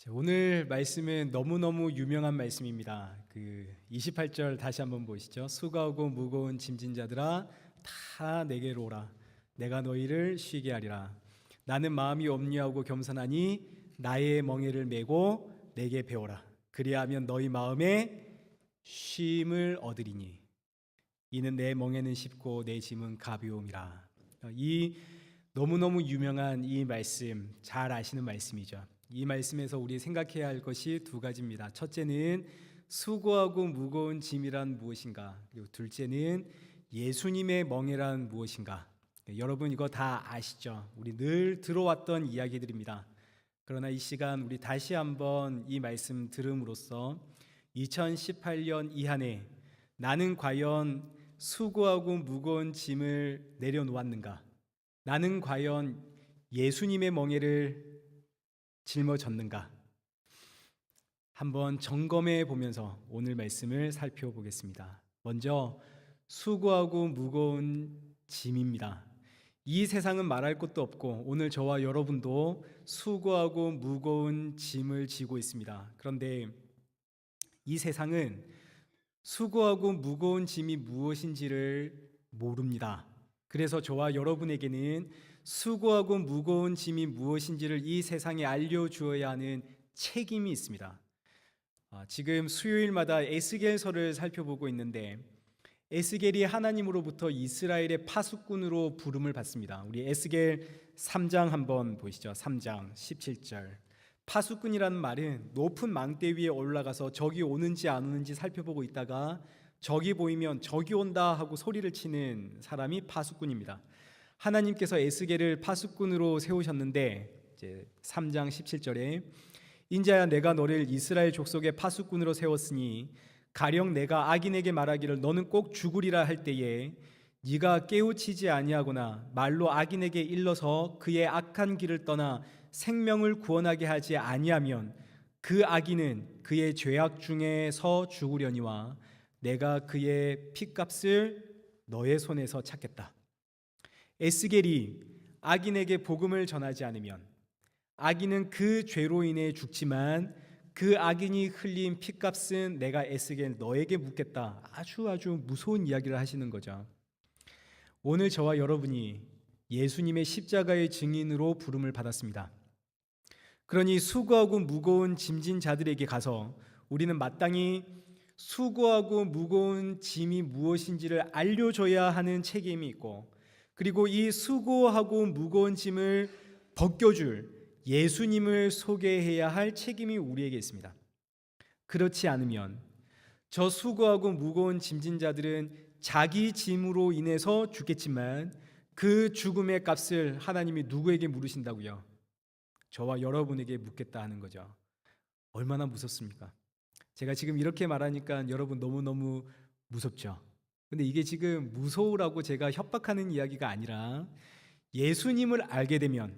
자, 오늘 말씀은 너무너무 유명한 말씀입니다. 그 28절 다시 한번 보시죠. 수고하고 무거운 짐진 자들아 다 내게로 오라. 내가 너희를 쉬게 하리라. 나는 마음이 엄려하고 겸손하니 나의 멍에를 메고 내게 배워라. 그리하면 너희 마음에 쉼을 얻으리니 이는 내 멍에는 쉽고 내 짐은 가벼움이라. 이 너무너무 유명한 이 말씀 잘 아시는 말씀이죠. 이 말씀에서 우리 생각해야 할 것이 두 가지입니다. 첫째는 수고하고 무거운 짐이란 무엇인가? 그리고 둘째는 예수님의 멍에란 무엇인가? 네, 여러분 이거 다 아시죠? 우리 늘 들어왔던 이야기들입니다. 그러나 이 시간 우리 다시 한번 이 말씀 들음으로써 2018년 이 한해 나는 과연 수고하고 무거운 짐을 내려놓았는가? 나는 과연 예수님의 멍에를 짊어졌는가? 한번 점검해 보면서 오늘 말씀을 살펴보겠습니다. 먼저 수고하고 무거운 짐입니다. 이 세상은 말할 것도 없고 오늘 저와 여러분도 수고하고 무거운 짐을 지고 있습니다. 그런데 이 세상은 수고하고 무거운 짐이 무엇인지를 모릅니다. 그래서 저와 여러분에게는 수고하고 무거운 짐이 무엇인지를 이 세상에 알려주어야 하는 책임이 있습니다. 아, 지금 수요일마다 에스겔서를 살펴보고 있는데 에스겔이 하나님으로부터 이스라엘의 파수꾼으로 부름을 받습니다. 우리 에스겔 3장 한번 보시죠. 3장 17절. 파수꾼이라는 말은 높은 망대 위에 올라가서 적이 오는지 안 오는지 살펴보고 있다가 적이 보이면 적이 온다 하고 소리를 치는 사람이 파수꾼입니다. 하나님께서 에스겔을 파수꾼으로 세우셨는데 이제 3장 17절에 인자야 내가 너를 이스라엘 족속의 파수꾼으로 세웠으니 가령 내가 악인에게 말하기를 너는 꼭 죽으리라 할 때에 네가 깨우치지 아니하거나 말로 악인에게 일러서 그의 악한 길을 떠나 생명을 구원하게 하지 아니하면 그 악인은 그의 죄악 중에서 죽으려니와 내가 그의 피값을 너의 손에서 찾겠다. 에스겔이 악인에게 복음을 전하지 않으면 악인은 그 죄로 인해 죽지만 그 악인이 흘린 피값은 내가 에스겔 너에게 묻겠다. 아주 아주 무서운 이야기를 하시는 거죠. 오늘 저와 여러분이 예수님의 십자가의 증인으로 부름을 받았습니다. 그러니 수고하고 무거운 짐진 자들에게 가서 우리는 마땅히 수고하고 무거운 짐이 무엇인지를 알려줘야 하는 책임이 있고 그리고 이 수고하고 무거운 짐을 벗겨줄 예수님을 소개해야 할 책임이 우리에게 있습니다. 그렇지 않으면 저 수고하고 무거운 짐진 자들은 자기 짐으로 인해서 죽겠지만 그 죽음의 값을 하나님이 누구에게 물으신다고요? 저와 여러분에게 묻겠다 하는 거죠. 얼마나 무섭습니까? 제가 지금 이렇게 말하니까 여러분 너무너무 무섭죠. 근데 이게 지금 무서우라고 제가 협박하는 이야기가 아니라 예수님을 알게 되면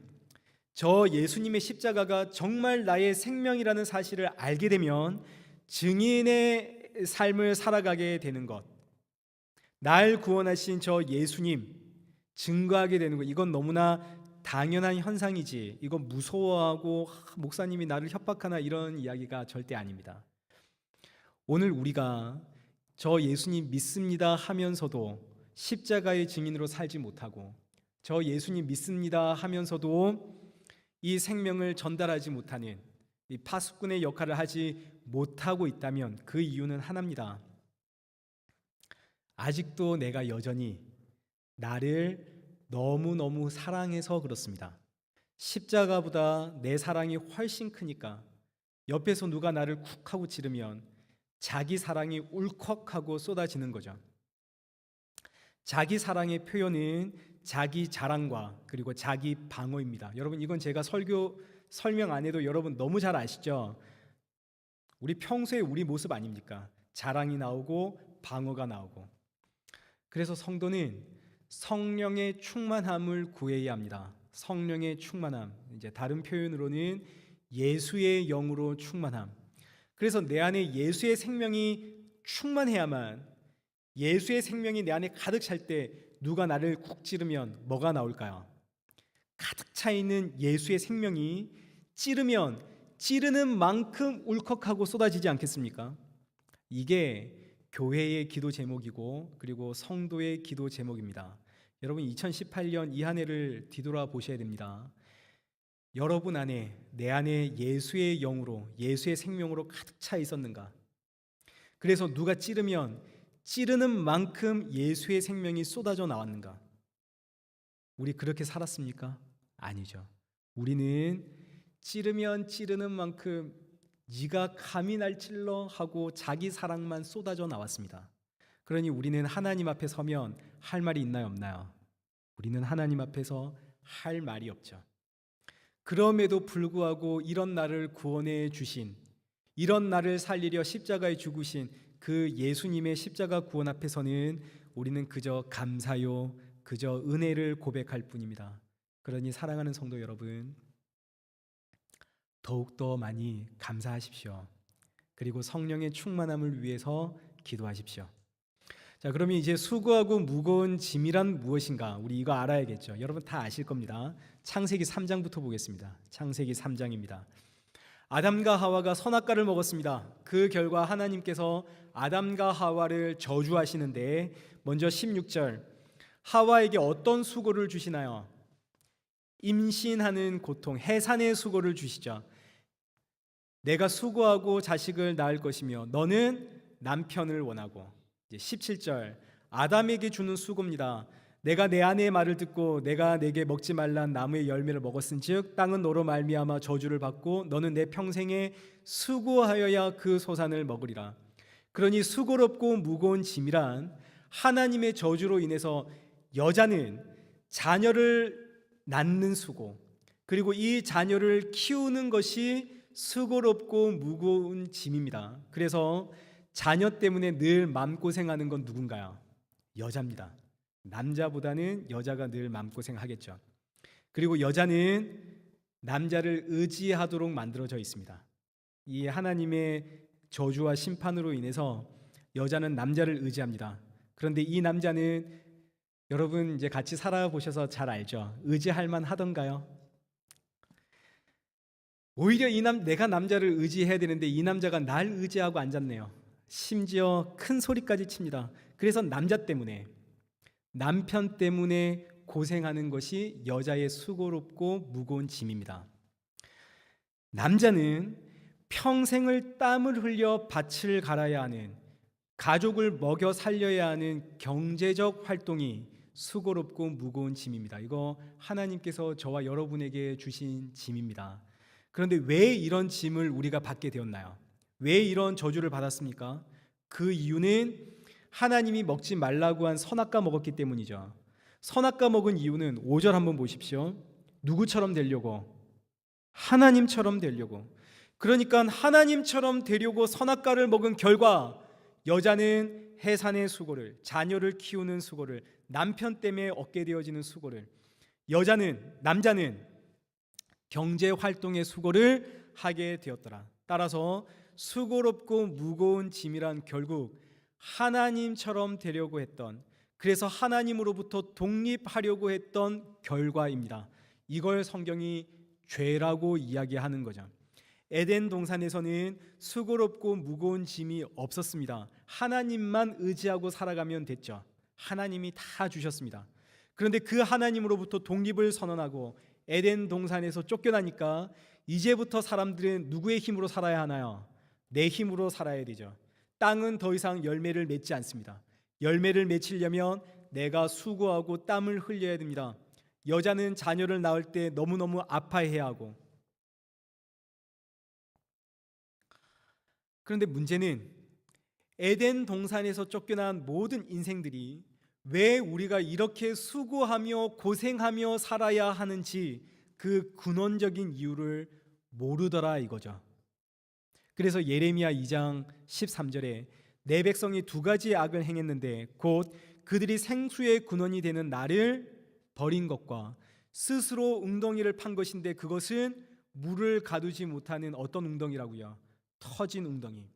저 예수님의 십자가가 정말 나의 생명이라는 사실을 알게 되면 증인의 삶을 살아가게 되는 것. 날 구원하신 저 예수님 증거하게 되는 것. 이건 너무나 당연한 현상이지. 이건 무서워하고 목사님이 나를 협박하나 이런 이야기가 절대 아닙니다. 오늘 우리가 저 예수님 믿습니다 하면서도 십자가의 증인으로 살지 못하고 저 예수님 믿습니다 하면서도 이 생명을 전달하지 못하는 이 파수꾼의 역할을 하지 못하고 있다면 그 이유는 하나입니다. 아직도 내가 여전히 나를 너무너무 사랑해서 그렇습니다. 십자가보다 내 사랑이 훨씬 크니까 옆에서 누가 나를 쿡 하고 찌르면 자기 사랑이 울컥하고 쏟아지는 거죠. 자기 사랑의 표현은 자기 자랑과 그리고 자기 방어입니다. 여러분 이건 제가 설교 설명 안 해도 여러분 너무 잘 아시죠? 우리 평소에 우리 모습 아닙니까? 자랑이 나오고 방어가 나오고. 그래서 성도는 성령의 충만함을 구해야 합니다. 성령의 충만함. 이제 다른 표현으로는 예수의 영으로 충만함. 그래서 내 안에 예수의 생명이 충만해야만 예수의 생명이 내 안에 가득 찰 때 누가 나를 쿡 찌르면 뭐가 나올까요? 가득 차 있는 예수의 생명이 찌르면 찌르는 만큼 울컥하고 쏟아지지 않겠습니까? 이게 교회의 기도 제목이고 그리고 성도의 기도 제목입니다. 여러분 2018년 이 한 해를 뒤돌아 보셔야 됩니다. 여러분 안에 내 안에 예수의 영으로 예수의 생명으로 가득 차 있었는가? 그래서 누가 찌르면 찌르는 만큼 예수의 생명이 쏟아져 나왔는가? 우리 그렇게 살았습니까? 아니죠. 우리는 찌르면 찌르는 만큼 네가 감히 날 찔러 하고 자기 사랑만 쏟아져 나왔습니다. 그러니 우리는 하나님 앞에 서면 할 말이 있나요, 없나요? 우리는 하나님 앞에서 할 말이 없죠. 그럼에도 불구하고 이런 나를 구원해 주신 이런 나를 살리려 십자가에 죽으신 그 예수님의 십자가 구원 앞에서는 우리는 그저 감사요 그저 은혜를 고백할 뿐입니다. 그러니 사랑하는 성도 여러분 더욱더 많이 감사하십시오. 그리고 성령의 충만함을 위해서 기도하십시오. 자, 그러면 이제 수고하고 무거운 짐이란 무엇인가? 우리 이거 알아야겠죠. 여러분 다 아실 겁니다. 창세기 3장부터 보겠습니다. 창세기 3장입니다. 아담과 하와가 선악과를 먹었습니다. 그 결과 하나님께서 아담과 하와를 저주하시는데 먼저 16절 하와에게 어떤 수고를 주시나요? 임신하는 고통, 해산의 수고를 주시죠. 내가 수고하고 자식을 낳을 것이며 너는 남편을 원하고 이제 17절 아담에게 주는 수고입니다. 내가 내 아내의 말을 듣고 내가 내게 먹지 말란 나무의 열매를 먹었은즉 땅은 너로 말미암아 저주를 받고 너는 내 평생에 수고하여야 그 소산을 먹으리라. 그러니 수고롭고 무거운 짐이란 하나님의 저주로 인해서 여자는 자녀를 낳는 수고 그리고 이 자녀를 키우는 것이 수고롭고 무거운 짐입니다. 그래서 자녀 때문에 늘 마음고생하는 건 누군가요? 여자입니다. 남자보다는 여자가 늘 마음고생하겠죠. 그리고 여자는 남자를 의지하도록 만들어져 있습니다. 이 하나님의 저주와 심판으로 인해서 여자는 남자를 의지합니다. 그런데 이 남자는 여러분 이제 같이 살아보셔서 잘 알죠. 의지할 만 하던가요? 오히려 이 남 내가 남자를 의지해야 되는데 이 남자가 날 의지하고 앉았네요. 심지어 큰 소리까지 칩니다. 그래서 남자 때문에 남편 때문에 고생하는 것이 여자의 수고롭고 무거운 짐입니다. 남자는 평생을 땀을 흘려 밭을 갈아야 하는 가족을 먹여 살려야 하는 경제적 활동이 수고롭고 무거운 짐입니다. 이거 하나님께서 저와 여러분에게 주신 짐입니다. 그런데 왜 이런 짐을 우리가 받게 되었나요? 왜 이런 저주를 받았습니까? 그 이유는 하나님이 먹지 말라고 한 선악과 먹었기 때문이죠. 선악과 먹은 이유는 5절 한번 보십시오. 누구처럼 되려고? 하나님처럼 되려고. 그러니까 하나님처럼 되려고 선악과를 먹은 결과 여자는 해산의 수고를, 자녀를 키우는 수고를, 남편 때문에 얻게 되어지는 수고를, 여자는 남자는 경제 활동의 수고를 하게 되었더라. 따라서 수고롭고 무거운 짐이란 결국 하나님처럼 되려고 했던 그래서 하나님으로부터 독립하려고 했던 결과입니다. 이걸 성경이 죄라고 이야기하는 거죠. 에덴 동산에서는 수고롭고 무거운 짐이 없었습니다. 하나님만 의지하고 살아가면 됐죠. 하나님이 다 주셨습니다. 그런데 그 하나님으로부터 독립을 선언하고 에덴 동산에서 쫓겨나니까 이제부터 사람들은 누구의 힘으로 살아야 하나요? 내 힘으로 살아야 되죠. 땅은 더 이상 열매를 맺지 않습니다. 열매를 맺히려면 내가 수고하고 땀을 흘려야 됩니다. 여자는 자녀를 낳을 때 너무너무 아파해야 하고 그런데 문제는 에덴 동산에서 쫓겨난 모든 인생들이 왜 우리가 이렇게 수고하며 고생하며 살아야 하는지 그 근원적인 이유를 모르더라 이거죠. 그래서 예레미야 2장 13절에 내 백성이 두 가지 악을 행했는데 곧 그들이 생수의 근원이 되는 나를 버린 것과 스스로 웅덩이를 판 것인데 그것은 물을 가두지 못하는 어떤 웅덩이라고요? 터진 웅덩이.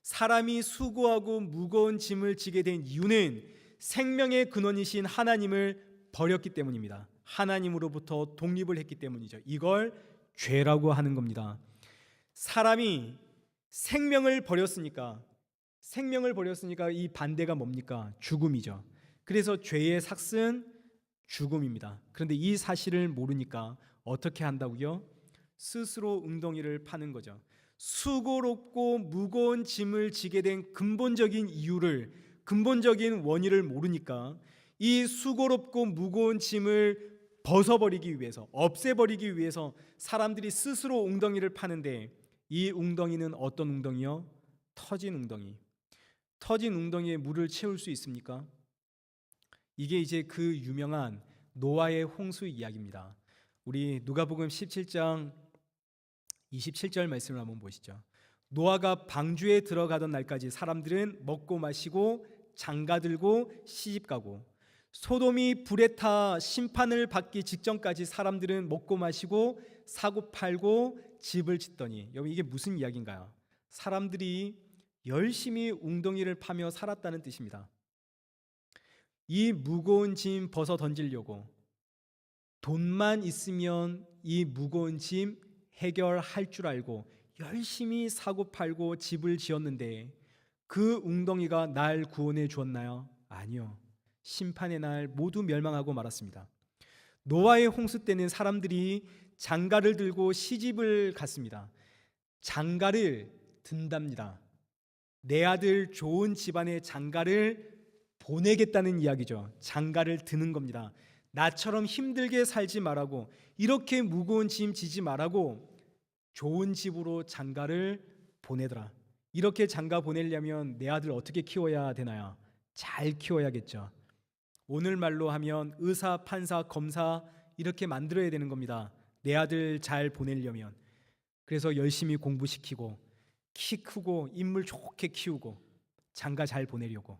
사람이 수고하고 무거운 짐을 지게 된 이유는 생명의 근원이신 하나님을 버렸기 때문입니다. 하나님으로부터 독립을 했기 때문이죠. 이걸 죄라고 하는 겁니다. 사람이 생명을 버렸으니까 생명을 버렸으니까 이 반대가 뭡니까? 죽음이죠. 그래서 죄의 삭은 죽음입니다. 그런데 이 사실을 모르니까 어떻게 한다고요? 스스로 웅덩이를 파는 거죠. 수고롭고 무거운 짐을 지게 된 근본적인 이유를 근본적인 원인을 모르니까 이 수고롭고 무거운 짐을 벗어버리기 위해서 없애버리기 위해서 사람들이 스스로 웅덩이를 파는데 이 웅덩이는 어떤 웅덩이요? 터진 웅덩이. 터진 웅덩이에 물을 채울 수 있습니까? 이게 이제 그 유명한 노아의 홍수 이야기입니다. 우리 누가복음 17장 27절 말씀을 한번 보시죠. 노아가 방주에 들어가던 날까지 사람들은 먹고 마시고 장가 들고 시집 가고 소돔이 불에 타 심판을 받기 직전까지 사람들은 먹고 마시고 사고 팔고 집을 짓더니 여러분 이게 무슨 이야기인가요? 사람들이 열심히 웅덩이를 파며 살았다는 뜻입니다. 이 무거운 짐 벗어 던지려고 돈만 있으면 이 무거운 짐 해결할 줄 알고 열심히 사고 팔고 집을 지었는데 그 웅덩이가 날 구원해 주었나요? 아니요. 심판의 날 모두 멸망하고 말았습니다. 노아의 홍수 때는 사람들이 장가를 들고 시집을 갔습니다. 장가를 든답니다. 내 아들 좋은 집안에 장가를 보내겠다는 이야기죠. 장가를 드는 겁니다. 나처럼 힘들게 살지 말라고 이렇게 무거운 짐 지지 말라고 좋은 집으로 장가를 보내더라. 이렇게 장가 보내려면 내 아들 어떻게 키워야 되나요? 잘 키워야겠죠. 오늘 말로 하면 의사, 판사, 검사 이렇게 만들어야 되는 겁니다. 내 아들 잘 보내려면 그래서 열심히 공부시키고 키 크고 인물 좋게 키우고 장가 잘 보내려고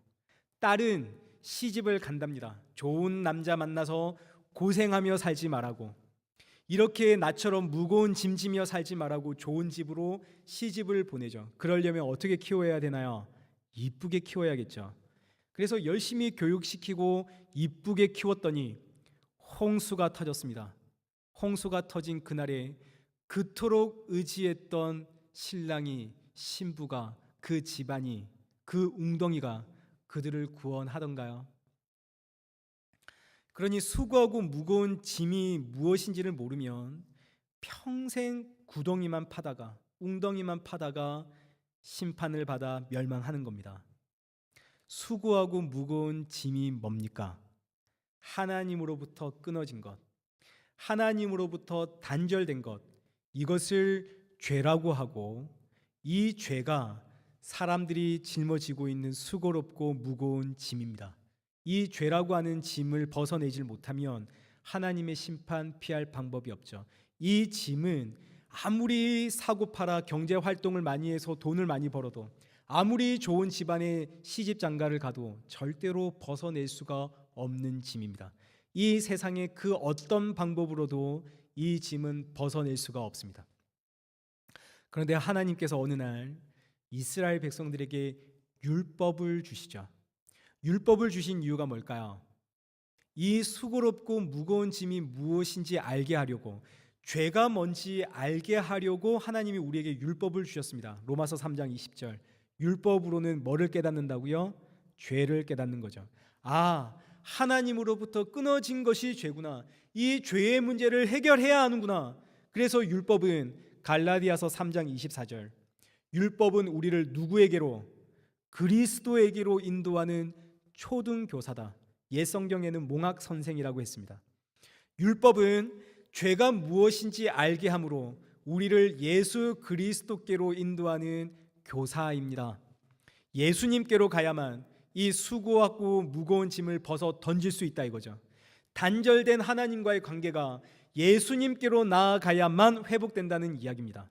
딸은 시집을 간답니다. 좋은 남자 만나서 고생하며 살지 말라고 이렇게 나처럼 무거운 짐지며 살지 말라고 좋은 집으로 시집을 보내죠. 그러려면 어떻게 키워야 되나요? 이쁘게 키워야겠죠. 그래서 열심히 교육시키고 이쁘게 키웠더니 홍수가 터졌습니다. 홍수가 터진 그날에 그토록 의지했던 신랑이 신부가 그 집안이 그 웅덩이가 그들을 구원하던가요? 그러니 수고하고 무거운 짐이 무엇인지를 모르면 평생 구덩이만 파다가 웅덩이만 파다가 심판을 받아 멸망하는 겁니다. 수고하고 무거운 짐이 뭡니까? 하나님으로부터 끊어진 것, 하나님으로부터 단절된 것, 이것을 죄라고 하고 이 죄가 사람들이 짊어지고 있는 수고롭고 무거운 짐입니다. 이 죄라고 하는 짐을 벗어내질 못하면 하나님의 심판 피할 방법이 없죠. 이 짐은 아무리 사고 팔아 경제 활동을 많이 해서 돈을 많이 벌어도 아무리 좋은 집안에 시집 장가를 가도 절대로 벗어낼 수가 없는 짐입니다. 이 세상의 그 어떤 방법으로도 이 짐은 벗어낼 수가 없습니다. 그런데 하나님께서 어느 날 이스라엘 백성들에게 율법을 주시죠. 율법을 주신 이유가 뭘까요? 이 수고롭고 무거운 짐이 무엇인지 알게 하려고 죄가 뭔지 알게 하려고 하나님이 우리에게 율법을 주셨습니다. 로마서 3장 20절. 율법으로는 뭐를 깨닫는다고요? 죄를 깨닫는 거죠. 아, 하나님으로부터 끊어진 것이 죄구나. 이 죄의 문제를 해결해야 하는구나. 그래서 율법은 갈라디아서 3장 24절. 율법은 우리를 누구에게로 그리스도에게로 인도하는 초등 교사다. 옛 성경에는 몽학 선생이라고 했습니다. 율법은 죄가 무엇인지 알게 함으로 우리를 예수 그리스도께로 인도하는 교사입니다. 예수님께로 가야만 이 수고하고 무거운 짐을 벗어 던질 수 있다 이거죠. 단절된 하나님과의 관계가 예수님께로 나아가야만 회복된다는 이야기입니다.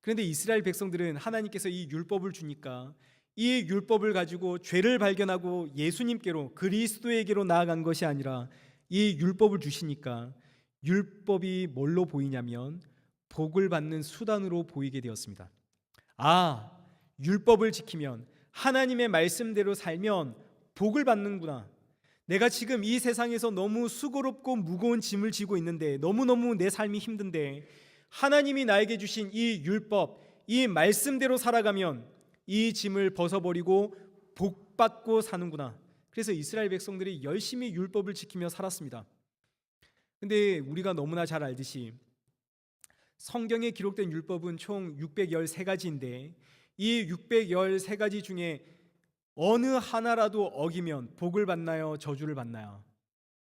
그런데 이스라엘 백성들은 하나님께서 이 율법을 주니까 이 율법을 가지고 죄를 발견하고 예수님께로 그리스도에게로 나아간 것이 아니라 이 율법을 주시니까 율법이 뭘로 보이냐면 복을 받는 수단으로 보이게 되었습니다. 아, 율법을 지키면 하나님의 말씀대로 살면 복을 받는구나. 내가 지금 이 세상에서 너무 수고롭고 무거운 짐을 지고 있는데 너무너무 내 삶이 힘든데 하나님이 나에게 주신 이 율법, 이 말씀대로 살아가면 이 짐을 벗어버리고 복 받고 사는구나. 그래서 이스라엘 백성들이 열심히 율법을 지키며 살았습니다. 근데 우리가 너무나 잘 알듯이 성경에 기록된 율법은 총 613가지인데 이 613가지 중에 어느 하나라도 어기면 복을 받나요? 저주를 받나요?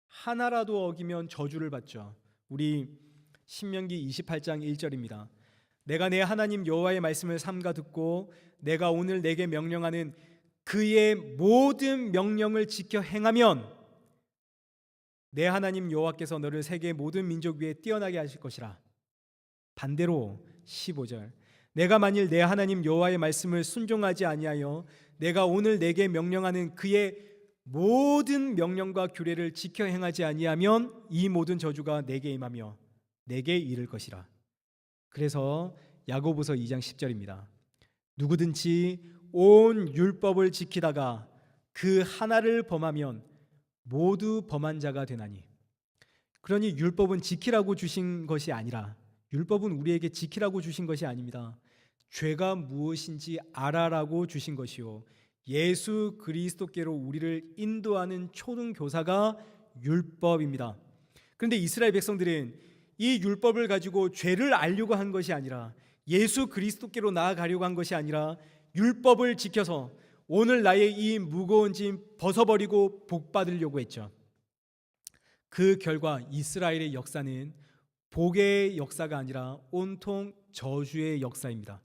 하나라도 어기면 저주를 받죠. 우리 신명기 28장 1절입니다. 내가 내 하나님 여호와의 말씀을 삼가 듣고 내가 오늘 내게 명령하는 그의 모든 명령을 지켜 행하면 내 하나님 여호와께서 너를 세계 모든 민족 위에 뛰어나게 하실 것이라. 반대로 15절 내가 만일 내 하나님 여호와의 말씀을 순종하지 아니하여 내가 오늘 내게 명령하는 그의 모든 명령과 규례를 지켜 행하지 아니하면 이 모든 저주가 내게 임하며 내게 이를 것이라. 그래서 야고보서 2장 10절입니다. 누구든지 온 율법을 지키다가 그 하나를 범하면 모두 범한 자가 되나니. 그러니 율법은 지키라고 주신 것이 아니라 율법은 우리에게 지키라고 주신 것이 아닙니다. 죄가 무엇인지 알아라고 주신 것이요. 예수 그리스도께로 우리를 인도하는 초등 교사가 율법입니다. 그런데 이스라엘 백성들은 이 율법을 가지고 죄를 알려고 한 것이 아니라 예수 그리스도께로 나아가려고 한 것이 아니라 율법을 지켜서 오늘 나의 이 무거운 짐 벗어버리고 복 받으려고 했죠. 그 결과 이스라엘의 역사는 복의 역사가 아니라 온통 저주의 역사입니다.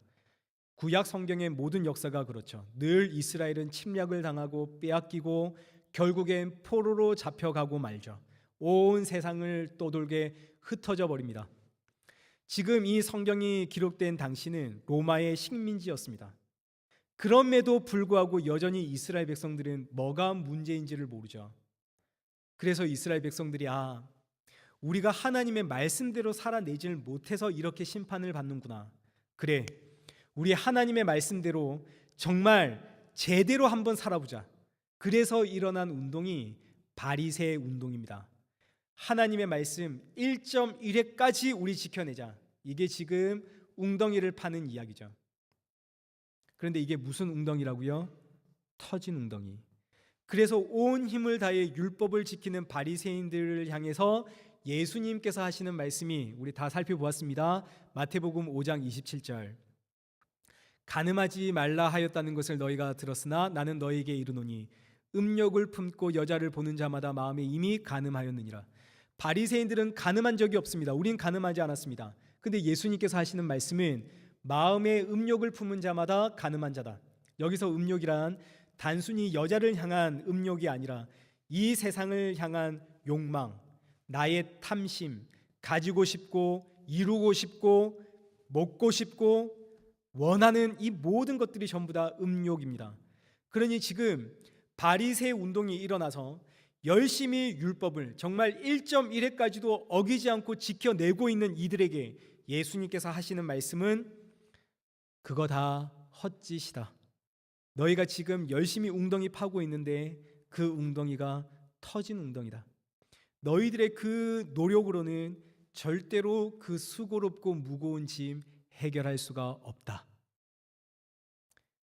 구약 성경의 모든 역사가 그렇죠. 늘 이스라엘은 침략을 당하고 빼앗기고 결국엔 포로로 잡혀가고 말죠. 온 세상을 떠돌게 흩어져 버립니다. 지금 이 성경이 기록된 당시는 로마의 식민지였습니다. 그럼에도 불구하고 여전히 이스라엘 백성들은 뭐가 문제인지를 모르죠. 그래서 이스라엘 백성들이 아 우리가 하나님의 말씀대로 살아내지를 못해서 이렇게 심판을 받는구나. 그래, 우리 하나님의 말씀대로 정말 제대로 한번 살아보자. 그래서 일어난 운동이 바리새 운동입니다. 하나님의 말씀 1.1회까지 우리 지켜내자. 이게 지금 웅덩이를 파는 이야기죠. 그런데 이게 무슨 웅덩이라고요? 터진 웅덩이. 그래서 온 힘을 다해 율법을 지키는 바리새인들을 향해서 예수님께서 하시는 말씀이 우리 다 살펴보았습니다. 마태복음 5장 27절. 가늠하지 말라 하였다는 것을 너희가 들었으나 나는 너희에게 이르노니 음욕을 품고 여자를 보는 자마다 마음에 이미 가늠하였느니라. 바리새인들은 가늠한 적이 없습니다. 우린 가늠하지 않았습니다. 근데 예수님께서 하시는 말씀은 마음에 음욕을 품은 자마다 가늠한 자다. 여기서 음욕이란 단순히 여자를 향한 음욕이 아니라 이 세상을 향한 욕망, 나의 탐심, 가지고 싶고 이루고 싶고 먹고 싶고 원하는 이 모든 것들이 전부 다 음욕입니다. 그러니 지금 바리새 운동이 일어나서 열심히 율법을 정말 1.1회까지도 어기지 않고 지켜내고 있는 이들에게 예수님께서 하시는 말씀은 그거 다 헛짓이다. 너희가 지금 열심히 웅덩이 파고 있는데 그 웅덩이가 터진 웅덩이다. 너희들의 그 노력으로는 절대로 그 수고롭고 무거운 짐 해결할 수가 없다.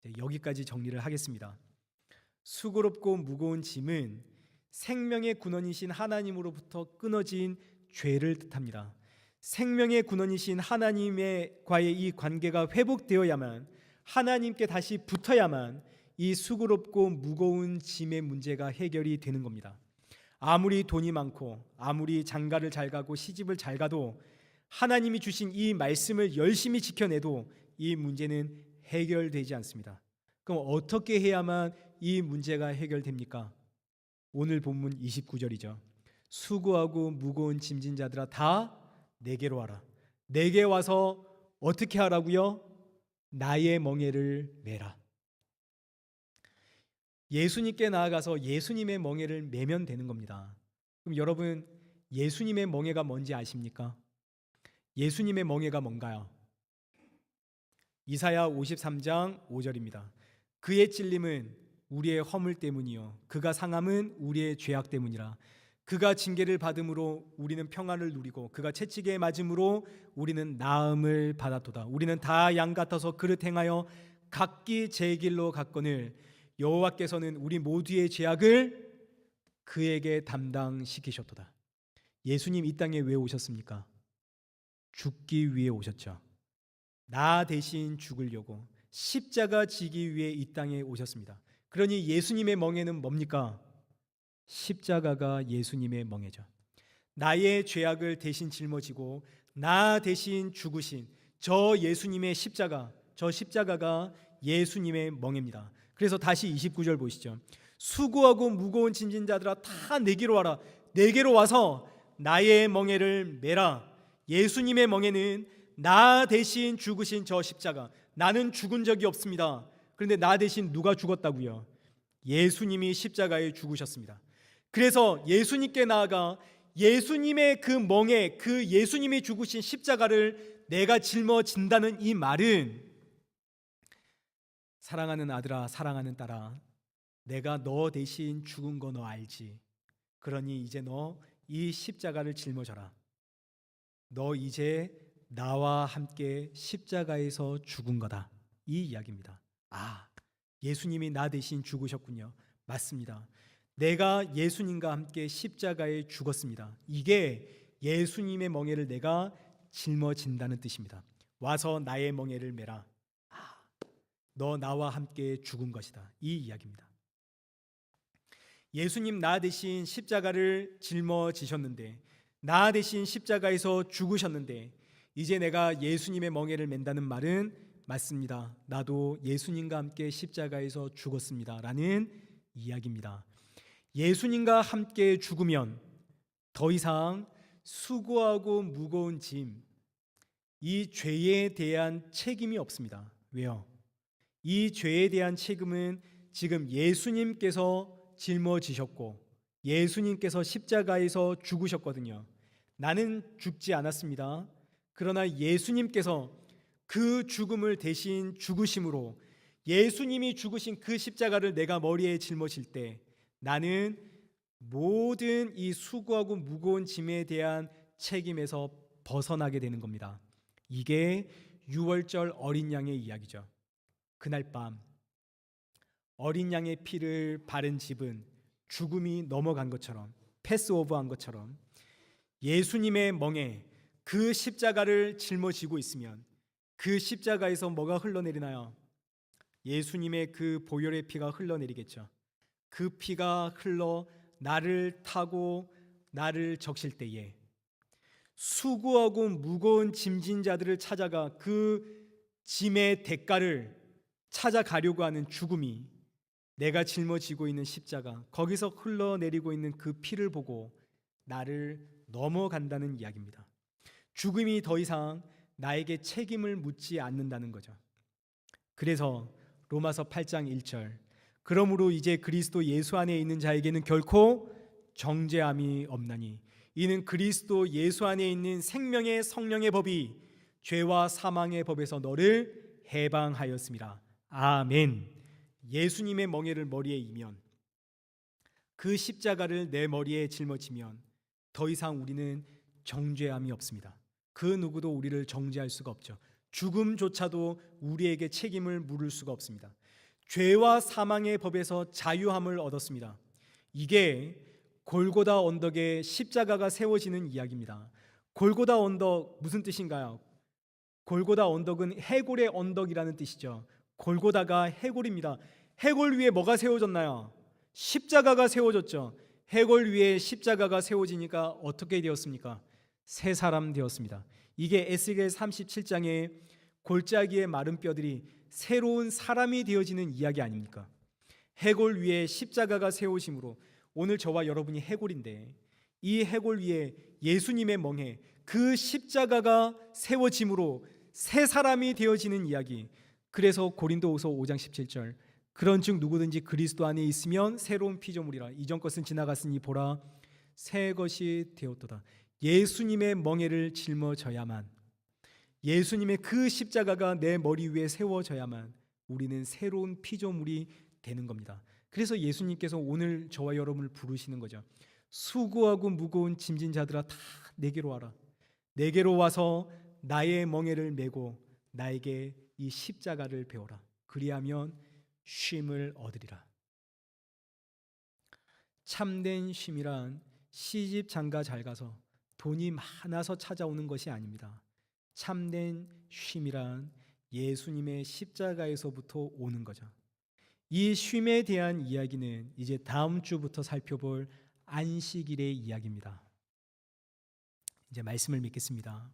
네, 여기까지 정리를 하겠습니다. 수고롭고 무거운 짐은 생명의 군원이신 하나님으로부터 끊어진 죄를 뜻합니다. 생명의 군원이신 하나님과의 이 관계가 회복되어야만 하나님께 다시 붙어야만 이 수고롭고 무거운 짐의 문제가 해결이 되는 겁니다. 아무리 돈이 많고 아무리 장가를 잘 가고 시집을 잘 가도 하나님이 주신 이 말씀을 열심히 지켜내도 이 문제는 해결되지 않습니다. 그럼 어떻게 해야만 이 문제가 해결됩니까? 오늘 본문 29절이죠. 수고하고 무거운 짐진 자들아 다 내게로 와라. 내게 와서 어떻게 하라고요? 나의 멍에를 매라. 예수님께 나아가서 예수님의 멍에를 매면 되는 겁니다. 그럼 여러분 예수님의 멍에가 뭔지 아십니까? 예수님의 멍에가 뭔가요? 이사야 53장 5절입니다. 그의 찔림은 우리의 허물 때문이요 그가 상함은 우리의 죄악 때문이라 그가 징계를 받음으로 우리는 평안을 누리고 그가 채찍에 맞음으로 우리는 나음을 받았도다. 우리는 다 양 같아서 그릇 행하여 각기 제 길로 갔거늘 여호와께서는 우리 모두의 죄악을 그에게 담당시키셨도다. 예수님 이 땅에 왜 오셨습니까? 죽기 위해 오셨죠. 나 대신 죽으려고 십자가 지기 위해 이 땅에 오셨습니다. 그러니 예수님의 멍에는 뭡니까? 십자가가 예수님의 멍에죠. 나의 죄악을 대신 짊어지고 나 대신 죽으신 저 예수님의 십자가, 저 십자가가 예수님의 멍입니다. 그래서 다시 29절 보시죠. 수고하고 무거운 짐진 자들아 다 내게로 와라. 내게로 와서 나의 멍에를 메라. 예수님의 멍에는 나 대신 죽으신 저 십자가. 나는 죽은 적이 없습니다. 그런데 나 대신 누가 죽었다고요? 예수님이 십자가에 죽으셨습니다. 그래서 예수님께 나아가 예수님의 그 멍에 그 예수님이 죽으신 십자가를 내가 짊어진다는 이 말은 사랑하는 아들아 사랑하는 딸아 내가 너 대신 죽은 거 너 알지 그러니 이제 너 이 십자가를 짊어져라 너 이제 나와 함께 십자가에서 죽은 거다. 이 이야기입니다. 아 예수님이 나 대신 죽으셨군요. 맞습니다. 내가 예수님과 함께 십자가에 죽었습니다. 이게 예수님의 멍에를 내가 짊어진다는 뜻입니다. 와서 나의 멍에를 메라. 너 나와 함께 죽은 것이다. 이 이야기입니다. 예수님 나 대신 십자가를 짊어지셨는데 나 대신 십자가에서 죽으셨는데 이제 내가 예수님의 멍에를 맨다는 말은 맞습니다. 나도 예수님과 함께 십자가에서 죽었습니다 라는 이야기입니다. 예수님과 함께 죽으면 더 이상 수고하고 무거운 짐, 이 죄에 대한 책임이 없습니다. 왜요? 이 죄에 대한 책임은 지금 예수님께서 짊어지셨고 예수님께서 십자가에서 죽으셨거든요. 나는 죽지 않았습니다. 그러나 예수님께서 그 죽음을 대신 죽으심으로 예수님이 죽으신 그 십자가를 내가 머리에 짊어질 때 나는 모든 이 수고하고 무거운 짐에 대한 책임에서 벗어나게 되는 겁니다. 이게 6월절 어린 양의 이야기죠. 그날 밤 어린 양의 피를 바른 집은 죽음이 넘어간 것처럼 패스오버한 것처럼 예수님의 멍에 그 십자가를 짊어지고 있으면 그 십자가에서 뭐가 흘러내리나요? 예수님의 그 보혈의 피가 흘러내리겠죠. 그 피가 흘러 나를 타고 나를 적실 때에 수고하고 무거운 짐진 자들을 찾아가 그 짐의 대가를 찾아가려고 하는 죽음이 내가 짊어지고 있는 십자가 거기서 흘러내리고 있는 그 피를 보고 나를 넘어간다는 이야기입니다. 죽음이 더 이상 나에게 책임을 묻지 않는다는 거죠. 그래서 로마서 8장 1절 그러므로 이제 그리스도 예수 안에 있는 자에게는 결코 정죄함이 없나니 이는 그리스도 예수 안에 있는 생명의 성령의 법이 죄와 사망의 법에서 너를 해방하였습니다. 아멘. 예수님의 멍에를 머리에 이면 그 십자가를 내 머리에 짊어지면 더 이상 우리는 정죄함이 없습니다. 그 누구도 우리를 정죄할 수가 없죠. 죽음조차도 우리에게 책임을 물을 수가 없습니다. 죄와 사망의 법에서 자유함을 얻었습니다. 이게 골고다 언덕에 십자가가 세워지는 이야기입니다. 골고다 언덕 무슨 뜻인가요? 골고다 언덕은 해골의 언덕이라는 뜻이죠. 골고다가 해골입니다. 해골 위에 뭐가 세워졌나요? 십자가가 세워졌죠. 해골 위에 십자가가 세워지니까 어떻게 되었습니까? 새 사람 되었습니다. 이게 에스겔 37장에 골짜기의 마른 뼈들이 새로운 사람이 되어지는 이야기 아닙니까? 해골 위에 십자가가 세우심으로 오늘 저와 여러분이 해골인데 이 해골 위에 예수님의 멍에 그 십자가가 세워짐으로 새 사람이 되어지는 이야기. 그래서 고린도후서 5장 17절 그런즉 누구든지 그리스도 안에 있으면 새로운 피조물이라 이전 것은 지나갔으니 보라 새 것이 되었도다. 예수님의 멍에를 짊어져야만 예수님의 그 십자가가 내 머리 위에 세워져야만 우리는 새로운 피조물이 되는 겁니다. 그래서 예수님께서 오늘 저와 여러분을 부르시는 거죠. 수고하고 무거운 짐진 자들아 다 내게로 와라. 내게로 와서 나의 멍에를 메고 나에게 이 십자가를 배워라. 그리하면 쉼을 얻으리라. 참된 쉼이란 시집 장가 잘 가서 돈이 많아서 찾아오는 것이 아닙니다. 참된 쉼이란 예수님의 십자가에서부터 오는 거죠. 이 쉼에 대한 이야기는 이제 다음 주부터 살펴볼 안식일의 이야기입니다. 이제 말씀을 믿겠습니다.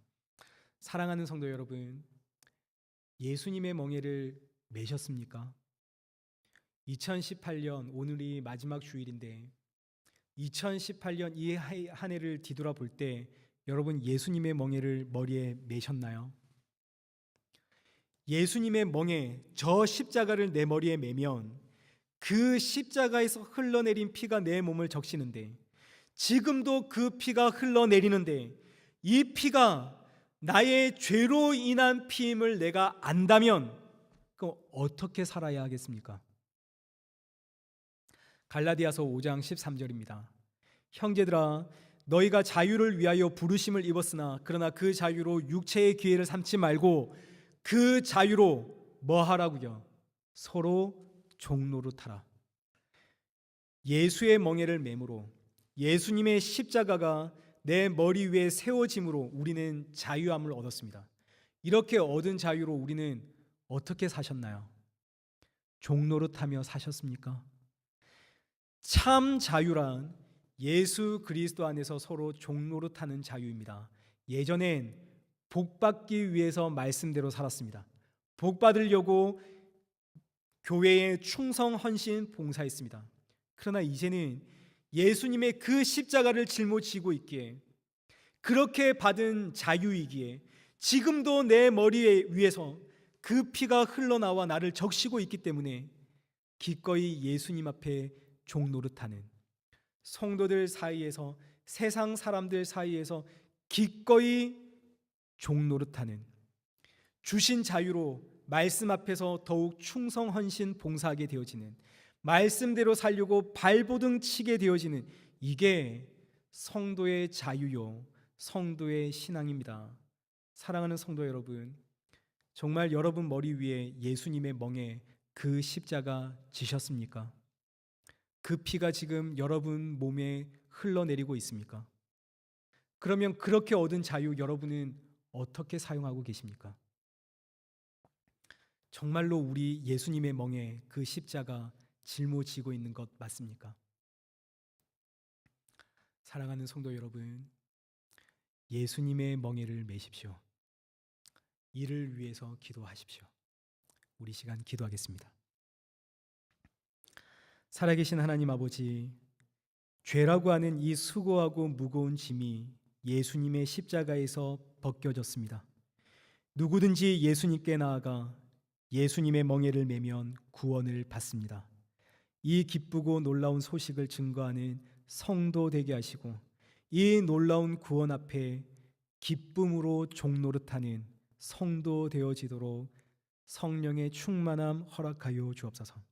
사랑하는 성도 여러분, 예수님의 멍에를 매셨습니까? 2018년 오늘이 마지막 주일인데 2018년 이 한 해를 뒤돌아볼 때 여러분 예수님의 멍에를 머리에 매셨나요? 예수님의 멍에 저 십자가를 내 머리에 매면 그 십자가에서 흘러내린 피가 내 몸을 적시는데 지금도 그 피가 흘러내리는데 이 피가 나의 죄로 인한 피임을 내가 안다면 그럼 어떻게 살아야 하겠습니까? 갈라디아서 5장 13절입니다. 형제들아 너희가 자유를 위하여 부르심을 입었으나 그러나 그 자유로 육체의 기회를 삼지 말고 그 자유로 뭐 하라고요? 서로 종노릇하라. 예수의 멍에를 매므로 예수님의 십자가가 내 머리 위에 세워짐으로 우리는 자유함을 얻었습니다. 이렇게 얻은 자유로 우리는 어떻게 사셨나요? 종노릇하며 사셨습니까? 참 자유란 예수 그리스도 안에서 서로 종노릇하는 자유입니다. 예전엔 복 받기 위해서 말씀대로 살았습니다. 복 받으려고 교회에 충성 헌신 봉사했습니다. 그러나 이제는 예수님의 그 십자가를 짊어지고 있기에 그렇게 받은 자유이기에 지금도 내 머리 위에서 그 피가 흘러나와 나를 적시고 있기 때문에 기꺼이 예수님 앞에 종노릇하는 성도들 사이에서 세상 사람들 사이에서 기꺼이 종노릇하는 주신 자유로 말씀 앞에서 더욱 충성 헌신 봉사하게 되어지는 말씀대로 살려고 발버둥 치게 되어지는 이게 성도의 자유요 성도의 신앙입니다. 사랑하는 성도 여러분, 정말 여러분 머리 위에 예수님의 멍에 그 십자가 지셨습니까? 그 피가 지금 여러분 몸에 흘러내리고 있습니까? 그러면 그렇게 얻은 자유 여러분은 어떻게 사용하고 계십니까? 정말로 우리 예수님의 멍에 그 십자가 짊어지고 있는 것 맞습니까? 사랑하는 성도 여러분, 예수님의 멍에를 매십시오. 이를 위해서 기도하십시오. 우리 시간 기도하겠습니다. 살아계신 하나님 아버지, 죄라고 하는 이 수고하고 무거운 짐이 예수님의 십자가에서 벗겨졌습니다. 누구든지 예수님께 나아가 예수님의 멍에를 매면 구원을 받습니다. 이 기쁘고 놀라운 소식을 증거하는 성도 되게 하시고 이 놀라운 구원 앞에 기쁨으로 종노릇하는 성도 되어지도록 성령의 충만함 허락하여 주옵소서.